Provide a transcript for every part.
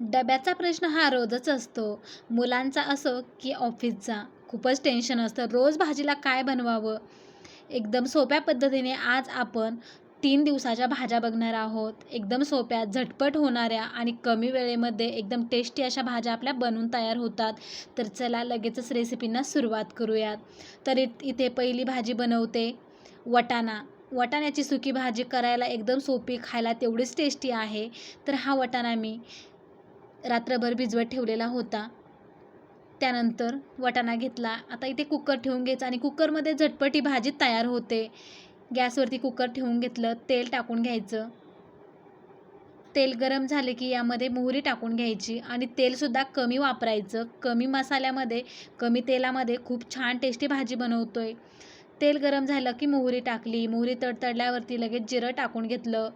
डब्याचा प्रश्न हा रोजच असतो. मुलांचा असो की ऑफिसचा. खूपच टेन्शन असतं. रोज भाजीला काय बनवावं? एकदम सोप्या पद्धतीने आज आपण तीन दिवसाच्या भाज्या बघणार आहोत. एकदम सोप्या झटपट होणाऱ्या आणि कमी वेळेमध्ये एकदम टेस्टी अशा भाज्या आपल्या बनून तयार होतात. तर चला लगेचच रेसिपींना सुरुवात करूयात. तर इथे पहिली भाजी बनवते. वटाणा. वटाण्याची सुकी भाजी करायला एकदम सोपी खायला तेवढीच टेस्टी आहे. तर हा वटाणा मी. रात्रभर भिजवत ठेवलेला होता. त्यानंतर वटाणा घेतला. आता इथे कुकर ठेवून घ्यायचा आणि कुकरमध्ये झटपटी भाजी तयार होते. गॅसवरती कुकर ठेवून घेतलं तेल टाकून घ्यायचं. तेल गरम झाले की यामध्ये मोहरी टाकून घ्यायची आणि तेलसुद्धा कमी वापरायचं. कमी मसाल्यामध्ये कमी तेलामध्ये खूप छान टेस्टी भाजी बनवतोय. तेल गरम झालं की मोहरी टाकली. मोहरी तडतडल्यावरती लगेच जिरं टाकून घेतलं.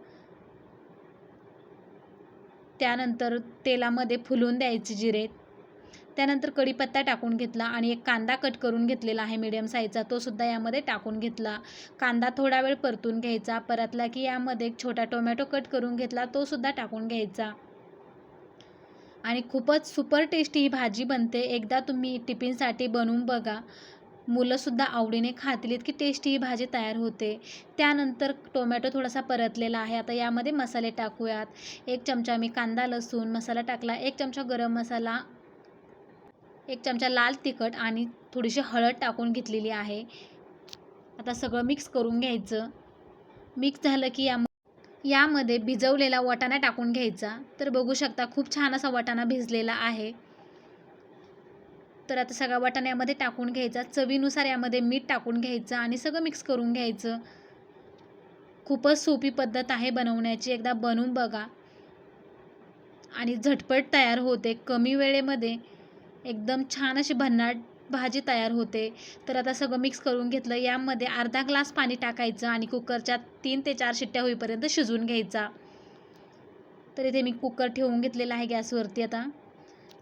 त्यानंतर तेलामध्ये फुलून द्यायचे जिरे. त्यानंतर कढीपत्ता टाकून घेतला आणि एक कांदा कट करून घेतलेला आहे मीडियम साईजचा तो सुद्धा यामध्ये टाकून घेतला. कांदा थोडा वेळ परतून घ्यायचा. परतला की यामध्ये एक छोटा टोमॅटो कट करून घेतला. तो सुद्धा टाकून घ्यायचा. आणि खूपच सुपर टेस्टी ही भाजी बनते. एकदा तुम्ही टिफिनसाठी बनवून बघा. मुलंसुद्धा आवडीने खातील इतकी टेस्टी ही भाजी तयार होते. त्यानंतर टोमॅटो थोडासा परतलेला आहे. आता यामध्ये मसाले टाकूयात. एक चमचा मी कांदा लसूण मसाला टाकला. एक चमचा गरम मसाला एक चमचा लाल तिखट आणि थोडीशी हळद टाकून घेतलेली आहे. आता सगळं मिक्स करून घ्यायचं. मिक्स झालं की या यामध्ये भिजवलेला वाटाणा टाकून घ्यायचा. तर बघू शकता खूप छान असा वाटाणा भिजलेला आहे. तर आता सगळा वाटाणा यामध्ये टाकून घ्यायचा. चवीनुसार यामध्ये मीठ टाकून घ्यायचं आणि सगळं मिक्स करून घ्यायचं. खूपच सोपी पद्धत आहे बनवण्याची. एकदा बनवून बघा. आणि झटपट तयार होते. कमी वेळेमध्ये एकदम छान अशी भन्नाट भाजी तयार होते. तर आता सगळं मिक्स करून घेतलं. यामध्ये अर्धा ग्लास पाणी टाकायचं आणि कुकरच्या तीन ते चार शिट्ट्या होईपर्यंत शिजवून घ्यायचा. तर इथे मी कुकर ठेवून घेतलेला आहे गॅसवरती आता.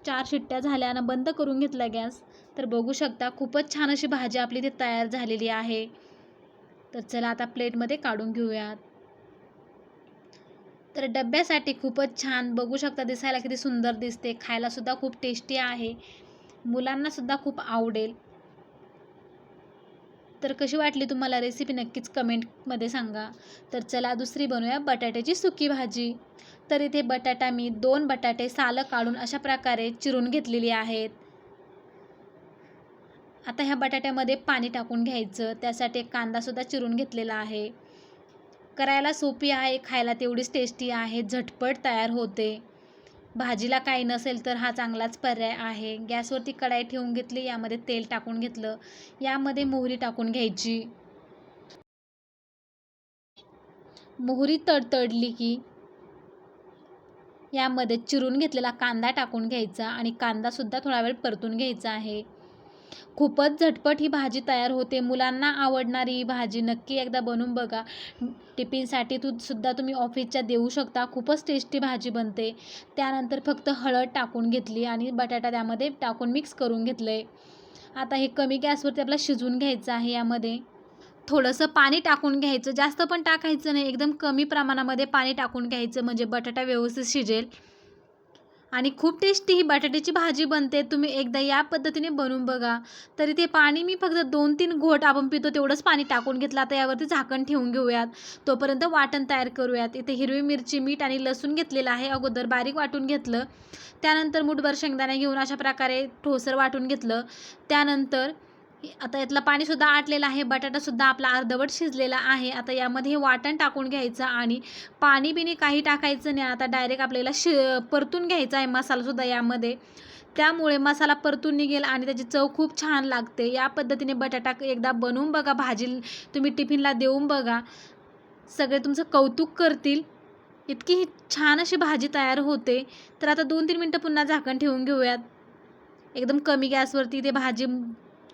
चार शिट्ट्या झाल्यानं बंद करून घेतला गॅस. तर बघू शकता खूपच छान अशी भाजी आपली इथे तयार झालेली आहे. तर चला आता प्लेटमध्ये काढून घेऊयात. तर डब्यासाठी खूपच छान बघू शकता दिसायला किती सुंदर दिसते. खायलासुद्धा खूप टेस्टी आहे. मुलांनासुद्धा खूप आवडेल. तर कशी वाटली तुम्हाला रेसिपी नक्कीच कमेंटमध्ये सांगा. तर चला दुसरी बनवूया बटाट्याची सुकी भाजी. तर इथे बटाटा मी दोन बटाटे सालं काढून अशा प्रकारे चिरून घेतलेली आहेत. आता ह्या बटाट्यामध्ये पाणी टाकून घ्यायचं. त्यासाठी एक कांदासुद्धा चिरून घेतलेला आहे. करायला सोपी आहे खायला तेवढीच टेस्टी आहे झटपट तयार होते. भाजीला काही नसेल तर हा चांगलाच पर्याय आहे. गॅसवरती कढाई ठेवून घेतली यामध्ये तेल टाकून घेतलं यामध्ये मोहरी टाकून घ्यायची. मोहरी तडतडली की यामध्ये चिरून घेतलेला कांदा टाकून घ्यायचा आणि कांदासुद्धा थोडा वेळ परतून घ्यायचा आहे. खूपच झटपट ही भाजी तयार होते. मुलांना आवडणारी ही भाजी नक्की एकदा बनवून बघा. टिफिनसाठी तू सुद्धा तुम्ही ऑफिसच्या देऊ शकता. खूपच टेस्टी भाजी बनते. त्यानंतर फक्त हळद टाकून घेतली आणि बटाटा त्यामध्ये टाकून मिक्स करून घेतलं आहे आता हे कमी गॅसवरती आपल्याला शिजवून घ्यायचं आहे यामध्ये. थोडंसं पाणी टाकून घ्यायचं. जास्त पण टाकायचं नाही. एकदम कमी प्रमाणामध्ये पाणी टाकून घ्यायचं. म्हणजे बटाटा व्यवस्थित शिजेल. आणि खूप टेस्टी ही बटाट्याची भाजी बनते. तुम्ही एकदा या पद्धतीने बनवून बघा. तरी ते पाणी मी फक्त दोन तीन घोट आपण पितो तेवढंच पाणी टाकून घेतलं. आता यावरती झाकण ठेवून घेऊयात. तोपर्यंत वाटण तयार करूयात. इथे हिरवी मिरची मीठ आणि लसूण घेतलेलं आहे. अगोदर बारीक वाटून घेतलं. त्यानंतर मुठभर शेंगदाणे घेऊन अशा प्रकारे ठोसर वाटून घेतलं. त्यानंतर आता यातलं पाणीसुद्धा आटलेलं आहे बटाटासुद्धा आपला अर्धवट शिजलेला आहे. आता यामध्ये हे वाटण टाकून घ्यायचं आणि पाणी बिणी काही टाकायचं नाही. आता डायरेक्ट आपल्याला शि परतून घ्यायचा आहे मसालासुद्धा यामध्ये. त्यामुळे मसाला परतून निघेल आणि त्याची चव खूप छान लागते. या पद्धतीने बटाटा एकदा बनवून बघा. भाजी तुम्ही टिफिनला देऊन बघा. सगळे तुमचं कौतुक करतील. इतकी ही छान अशी भाजी तयार होते. तर आता दोन तीन मिनटं पुन्हा झाकण ठेवून घेऊयात. एकदम कमी गॅसवरती ते भाजी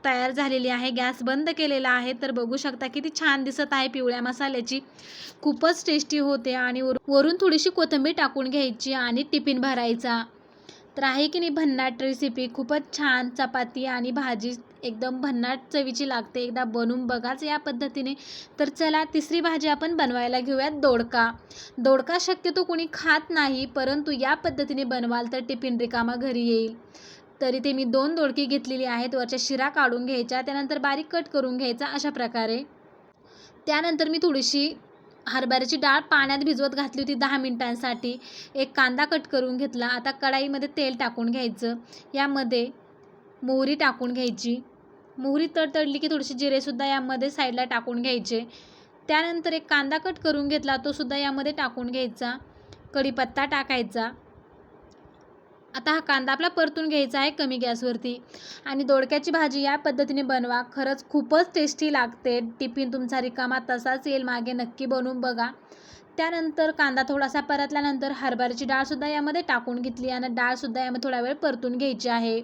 तयार झालेली आहे गॅस बंद केलेला आहे तर बघू शकता किती छान दिसत आहे पिवळ्या मसाल्याची. खूपच टेस्टी होते आणि वरून थोडीशी कोथिंबीर टाकून घ्यायची आणि टिफिन भरायचा. तर आहे की नाही भन्नाट रेसिपी खूपच छान चपाती आणि भाजी. एकदम भन्नाट चवीची लागते. एकदा बनवून बघाच या पद्धतीने. तर चला तिसरी भाजी आपण बनवायला घेऊयात दोडका. दोडका शक्यतो कोणी खात नाही परंतु या पद्धतीने बनवाल तर टिफिन रिकामा घरी येईल. तरी ते मी दोन दोडकी घेतलेली आहेत वरच्या शिरा काढून घ्यायच्या त्यानंतर बारीक कट करून घ्यायचा अशा प्रकारे. त्यानंतर मी थोडीशी हरभऱ्याची डाळ पाण्यात भिजवत घातली होती दहा मिनिटांसाठी. एक कांदा कट करून घेतला. आता कढाईमध्ये तेल टाकून घ्यायचं. यामध्ये मोहरी टाकून घ्यायची. मोहरी तडतडली की थोडीशी जिरेसुद्धा यामध्ये साईडला टाकून घ्यायचे. त्यानंतर एक कांदा कट करून घेतला तो सुद्धा यामध्ये टाकून घ्यायचा. कढीपत्ता टाकायचा. आता हा कांदा आपला परतून घ्यायचा आहे कमी गॅसवरती. आणि दोडक्याची भाजी या पद्धतीने बनवा. खरंच खूपच टेस्टी लागते. टिफिन तुमचा रिकामा तसाच येईल. मागे नक्की बनवून बघा. त्यानंतर कांदा थोडासा परतल्यानंतर हरभऱ्याची डाळसुद्धा यामध्ये टाकून घेतली आणि डाळसुद्धा यामध्ये थोडा वेळ परतून घ्यायची आहे.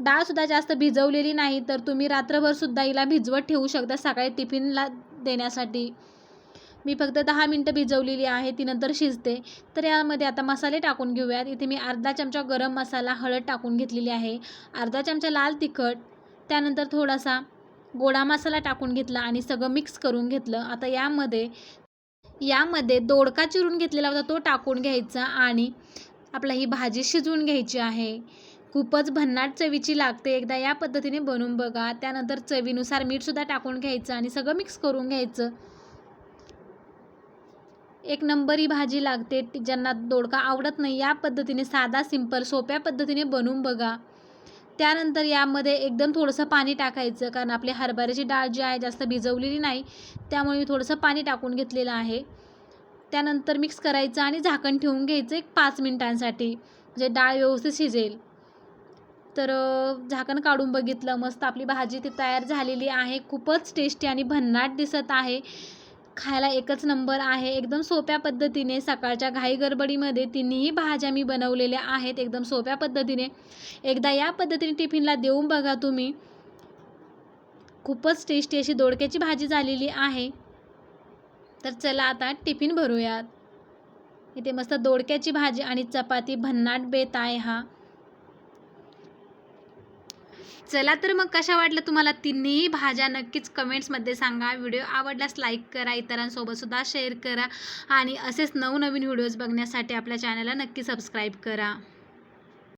डाळसुद्धा जास्त भिजवलेली नाही तर तुम्ही रात्रभरसुद्धा हिला भिजवत ठेवू शकता सकाळी टिफिनला देण्यासाठी. मी फक्त दहा मिनटं भिजवलेली आहे ती नंतर शिजते. तर यामध्ये आता मसाले टाकून घेऊयात. इथे मी अर्धा चमचा गरम मसाला हळद टाकून घेतलेली आहे. अर्धा चमचा लाल तिखट त्यानंतर थोडासा गोडा मसाला टाकून घेतला आणि सगळं मिक्स करून घेतलं. आता यामध्ये यामध्ये दोडका चिरून घेतलेला होता तो टाकून घ्यायचा आणि आपला ही भाजी शिजवून घ्यायची आहे. खूपच भन्नाट चवीची लागते. एकदा या पद्धतीने बनवून बघा. त्यानंतर चवीनुसार मीठसुद्धा टाकून घ्यायचं आणि सगळं मिक्स करून घ्यायचं. एक नंबर ही भाजी लागते ज्यांना दोडका आवडत नाही या पद्धतीने साधा सिंपल सोप्या पद्धतीने बनवून बघा. त्यानंतर यामध्ये एकदम थोडंसं पाणी टाकायचं कारण आपली हरभऱ्याची डाळ जी आहे जास्त भिजवलेली नाही त्यामुळे मी थोडंसं पाणी टाकून घेतलेलं आहे. त्यानंतर मिक्स करायचं आणि झाकण ठेवून घ्यायचं एक पाच मिनिटांसाठी म्हणजे डाळ व्यवस्थित शिजेल. तर झाकण काढून बघितलं मस्त आपली भाजी ती तयार झालेली आहे खूपच टेस्टी आणि भन्नाट दिसत आहे. खायला एकच नंबर आहे. एकदम सोप्या पद्धतीने सकाळच्या घाई गडबडीमध्ये तिन्ही भाज्या मी बनवलेल्या आहेत एकदम सोप्या पद्धतीने. एकदा या पद्धतीने टिफिनला देऊन बघा तुम्ही. खूपच टेस्टी अशी दोडक्याची भाजी झालेली आहे. तर चला आता टिफिन भरूयात. इथे मस्त दोडक्याची भाजी आणि चपाती भन्नाट बेत आहे हा. चला तर मग कशा वाटलं तुम्हाला तिन्ही भाज्या? नक्कीच कमेंट्समध्ये सांगा. व्हिडिओ आवडल्यास लाईक करा इतरांसोबतसुद्धा शेअर करा आणि असेच नवनवीन व्हिडिओज बघण्यासाठी आपल्या चॅनलला नक्की सबस्क्राईब करा.